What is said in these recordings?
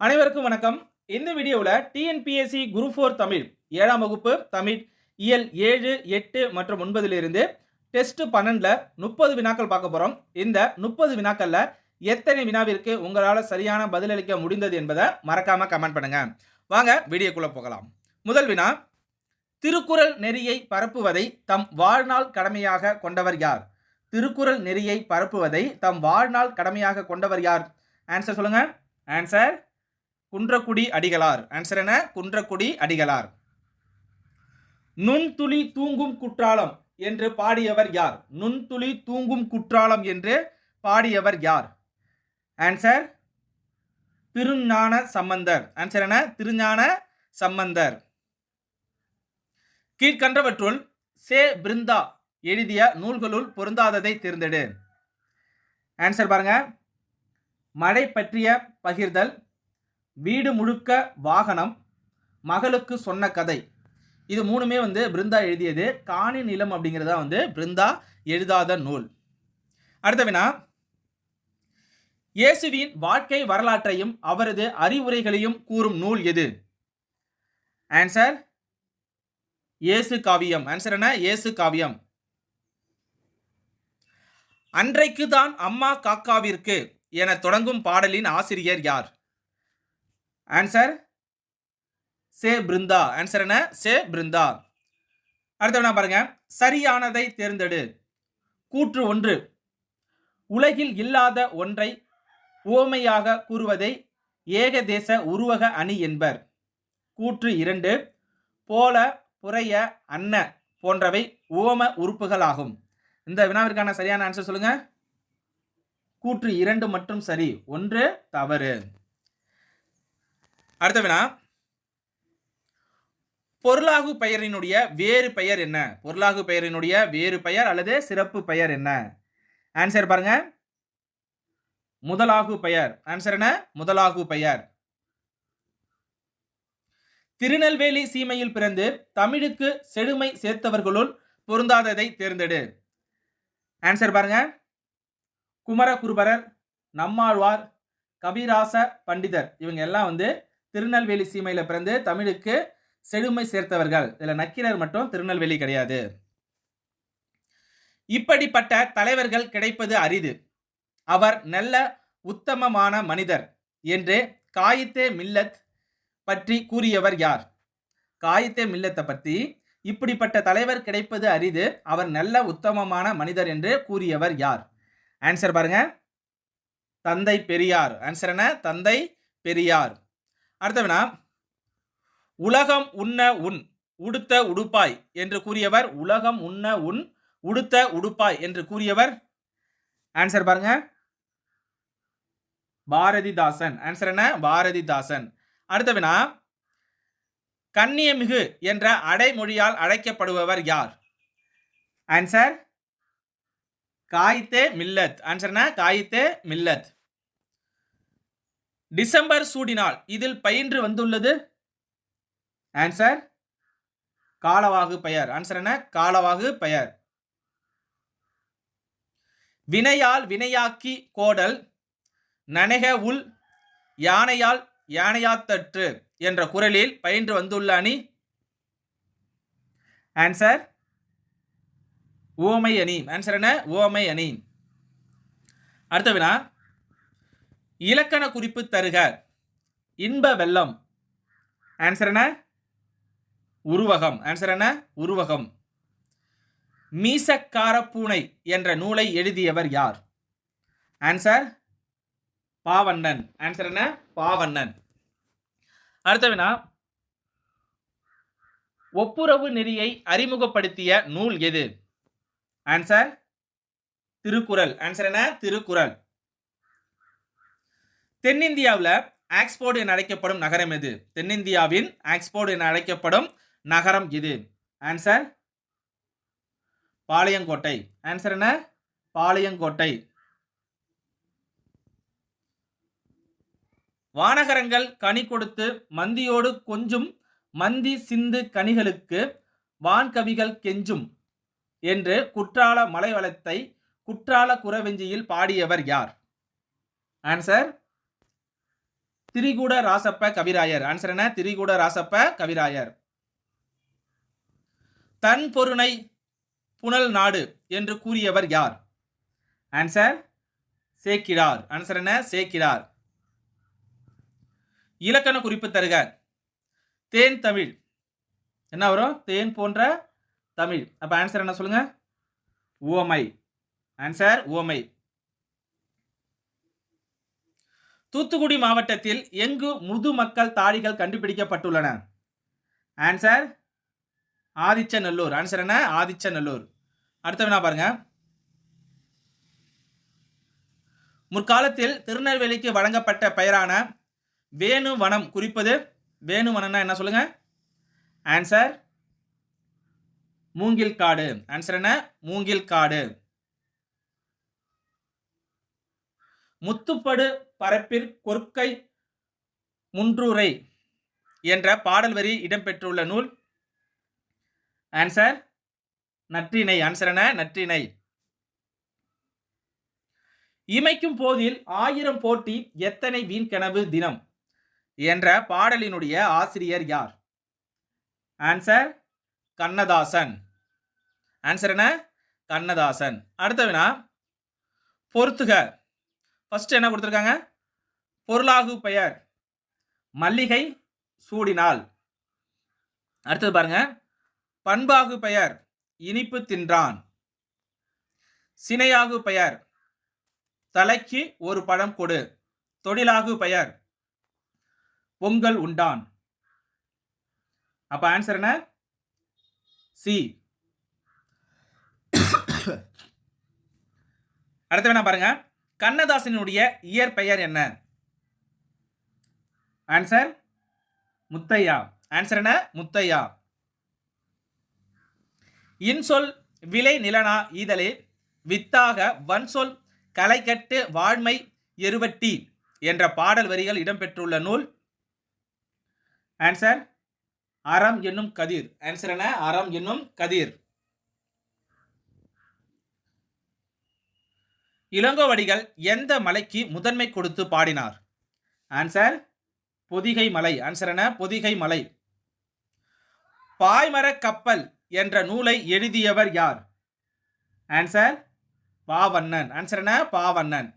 அனைவருக்கும் வணக்கம். இந்த வீடியோவில் டிஎன்பிஎஸ்சி குரூப் ஃபோர் தமிழ் ஏழாம் வகுப்பு தமிழ் இயல் ஏழு எட்டு மற்றும் ஒன்பதிலிருந்து டெஸ்ட் பன்னெண்டில் முப்பது வினாக்கள் பார்க்க போகிறோம் இந்த முப்பது வினாக்களில் எத்தனை வினாவிற்கு உங்களால் சரியான பதிலளிக்க முடிந்தது என்பதை மறக்காமல் கமெண்ட் பண்ணுங்கள் வாங்க வீடியோக்குள்ளே போகலாம். முதல் வினா திருக்குறள் நெறியை பரப்புவதை தம் வாழ்நாள் கடமையாக கொண்டவர் யார்? திருக்குறள் நெறியை பரப்புவதை தம் வாழ்நாள் கடமையாக கொண்டவர் யார்? ஆன்சர் சொல்லுங்கள் ஆன்சர் குன்றக்குடி அடிகளார். ஆன்சர் என்ன? குன்றக்குடி அடிகளார். நுண்துளி தூங்கும் குற்றாலம் என்று பாடியவர் யார்? நுண்துளி தூங்கும் குற்றாலம் என்று பாடியவர் யார்? ஆன்சர் திருஞான சம்பந்தர். ஆன்சர் என்ன? திருஞான சம்பந்தர். கீழ்கண்டவற்றுள் சே பிருந்தா எழுதிய நூல்களுள் பொருந்தாததை தேர்ந்தெடு. ஆன்சர் பாருங்க. மழை பற்றிய பகிர்தல் வீடு முழுக்க வாகனம் மகளுக்கு சொன்ன கதை. இது மூணுமே வந்து பிருந்தா எழுதியது. காணி நிலம் அப்படிங்கிறதா வந்து பிருந்தா எழுதாத நூல். அடுத்த வினா இயேசுவின் வாழ்க்கை வரலாற்றையும் அவரது அறிவுரைகளையும் கூறும் நூல் எது? ஆன்சர் இயேசு காவியம். ஆன்சர் என்ன? இயேசு காவியம். அன்றைக்கு தான் அம்மா காக்காவிற்கு என தொடங்கும் பாடலின் ஆசிரியர் யார்? ஆன்சர் சே பிருந்தா. ஆன்சர் என்ன? சே பிருந்தா. அடுத்த பாருங்க. சரியானதை தேர்ந்தெடு. கூற்று ஒன்று. உலகில் இல்லாத ஒன்றை உவமையாக கூறுவதை ஏகதேச உருவக அணி என்பர். கூற்று இரண்டு. போல புறைய அன்ன போன்றவை உவம உறுப்புகளாகும். இந்த வினாவிற்கான சரியான ஆன்சர் சொல்லுங்க. கூற்று இரண்டு மட்டும் சரி. ஒன்று தவறு. அடுத்த வினா பொருளாகு பெயரினுடைய வேறு பெயர் என்ன? பொருளாகு பெயரினுடைய வேறு பெயர் அல்லது சிறப்பு பெயர் என்ன? ஆன்சர் பாருங்க. முதலாகு பெயர். ஆன்சர் என்ன? முதலாகு பெயர். திருநெல்வேலி சீமையில் பிறந்து தமிழுக்கு செழுமை சேர்த்தவர்களுள் பொருந்தாததை தேர்ந்தெடு. ஆன்சர் பாருங்க. குமரகுருபரர் நம்மாழ்வார் கபிராச பண்டிதர். இவங்க எல்லாம் வந்து திருநெல்வேலி சீமையில் பிறந்து தமிழுக்கு செழுமை சேர்த்தவர்கள். இதில் நக்கீரர் மட்டும் திருநெல்வேலி கிடையாது. இப்படிப்பட்ட தலைவர்கள் கிடைப்பது அரிது. அவர் நல்ல உத்தமமான மனிதர் என்று காயித்தே மில்லத் பற்றி கூறியவர் யார்? காயித்தே மில்லத்தை பற்றி இப்படிப்பட்ட தலைவர் கிடைப்பது அரிது. அவர் நல்ல உத்தமமான மனிதர் என்று கூறியவர் யார்? ஆன்சர் பாருங்க. தந்தை பெரியார். ஆன்சர் என்ன? தந்தை பெரியார். அடுத்த வினா உலகம் உண்ண உன் உடுத்த உடுப்பாய் என்று கூறியவர் உலகம் உண்ண உன் உடுத்த உடுப்பாய் என்று கூறியவர். ஆன்சர் பாருங்க. பாரதிதாசன். ஆன்சர் என்ன? பாரதிதாசன். அடுத்த வினா கண்ணியமிகு என்ற அடைமொழியால் அழைக்கப்படுபவர் யார்? ஆன்சர் காய்த்தே மில்லத். ஆன்சர் என்ன? காய்த்தே மில்லத். டிசம்பர் சூடினால் இதில் பயின்று வந்துள்ளது. ஆன்சர் காலவாகு பெயர். ஆன்சர் என்ன? காலவாகு பெயர். வினையால் வினையாக்கி கோடல் நனக உள் யானையால் யானையாத்தற்று என்ற குரலில் பயின்று வந்துள்ள அணி. ஆன்சர் ஓமை அணி. ஆன்சர் என்ன? ஓமை அணி. அடுத்த வினா. இலக்கண குறிப்பு தருக. இன்ப வெள்ளம். ஆன்சர் என்ன? உருவகம். ஆன்சர் என்ன? உருவகம். மீசக்கார பூனை என்ற நூலை எழுதியவர் யார்? ஆன்சர் பாவண்ணன். ஆன்சர் என்ன? பாவண்ணன். அடுத்த வினா. ஒப்புரவு நெறியை அறிமுகப்படுத்திய நூல் எது? ஆன்சர் திருக்குறள். ஆன்சர் என்ன? திருக்குறள். தென்னிந்தியாவில் ஆக்ஸ்போர்டு என அழைக்கப்படும் நகரம் எது? தென்னிந்தியாவின் ஆக்ஸ்போர்டு என அழைக்கப்படும் நகரம் இது. ஆன்சர் பாளையங்கோட்டை. ஆன்சர் என்ன? பாளையங்கோட்டை. வானகரங்கள் கனி கொடுத்து மந்தியோடு கொஞ்சும் மந்தி சிந்து கனிகளுக்கு வான்கவிகள் கெஞ்சும் என்று குற்றால மலைவளத்தை குற்றால குறவெஞ்சியில் பாடியவர் யார்? ஆன்சர் திரிகூட ராசப்ப கவிராயர். ஆன்சர் என்ன? திரிகூட ராசப்ப கவிராயர். தன் பொருணை புனல் நாடு என்று கூறியவர் யார்? ஆன்சர் சேக்கிடார். ஆன்சர் என்ன? சேக்கிடார். இலக்கண குறிப்பு தருக. தேன் தமிழ். என்ன வரும்? தேன் போன்ற தமிழ். அப்ப ஆன்சர் என்ன சொல்லுங்க? ஓமை ஆன்சர் ஓமை தூத்துக்குடி மாவட்டத்தில் எங்கு முதுமக்கள் தாடிகள் கண்டுபிடிக்கப்பட்டுள்ளன? ஆன்சர் ஆதிச்சநல்லூர். ஆன்சர் என்ன? ஆதிச்சநல்லூர். அடுத்த வினா பாருங்க. முற்காலத்தில் திருநெல்வேலிக்கு வழங்கப்பட்ட பெயரான வேணு வனம் குறிப்பது வேணு வனம்னா என்ன சொல்லுங்க? ஆன்சர் மூங்கில் காடு ஆன்சர் என்ன? மூங்கில் காடு முத்துப்படு பரப்பிற் கொற்கை முன்றுரை என்ற பாடல் வரி இடம்பெற்றுள்ள நூல். ஆன்சர் நற்றிணை. ஆன்சர் என்ன? நற்றிணை. இமைக்கும் போதில் ஆயிரம் போட்டி எத்தனை வீண்கனவு தினம் என்ற பாடலினுடைய ஆசிரியர் யார்? ஆன்சர் கண்ணதாசன். ஆன்சர் என்ன? கண்ணதாசன். அடுத்த வினா பொறுத்துக. ஃபஸ்ட்டு என்ன கொடுத்துருக்காங்க? பொருளாகு பெயர். மல்லிகை சூடினால். அடுத்தது பாருங்க. பண்பாகு பெயர். இனிப்பு தின்றான். சினையாகு பெயர். தலைக்கு ஒரு பழம் கொடு. தொழிலாகு பெயர். பொங்கல் உண்டான். அப்ப ஆன்சர் என்ன? சி அடுத்த வேணா பாருங்க. கண்ணதாசனுடைய இயற்பெயர் என்ன? ஆன்சர் முத்தையா. ஆன்சர் என்ன? முத்தையா. இன்சொல் விலை நிலனா ஈதலே வித்தாக வன்சொல் கலைக்கட்டு வாழ்மை எருவட்டி என்ற பாடல் வரிகள் இடம்பெற்றுள்ள நூல். ஆன்சர் அறம் என்னும் கதிர். ஆன்சர் என்ன? அறம் என்னும் கதிர். இளங்கோவடிகள் எந்த மலைக்கு முதன்மை கொடுத்து பாடினார்? ஆன்சர் பொதிகை மலை. ஆன்சர் என்ன? பொதிகை மலை. பாய்மரக் கப்பல் என்ற நூலை எழுதியவர் யார்? ஆன்சர் பாவண்ணன். ஆன்சர் என்ன? பாவண்ணன்.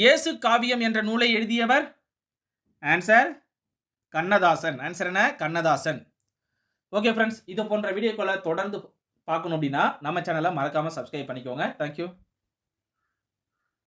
இயேசு காவியம் என்ற நூலை எழுதியவர்? ஆன்சர் கண்ணதாசன். ஆன்சர் என்ன? கண்ணதாசன். ஓகே ஃப்ரெண்ட்ஸ் இது போன்ற வீடியோக்களை தொடர்ந்து பார்க்கணும் அப்படின்னா நம்ம சேனலை மறக்காமல் சப்ஸ்கிரைப் பண்ணிக்கோங்க. தேங்க்யூ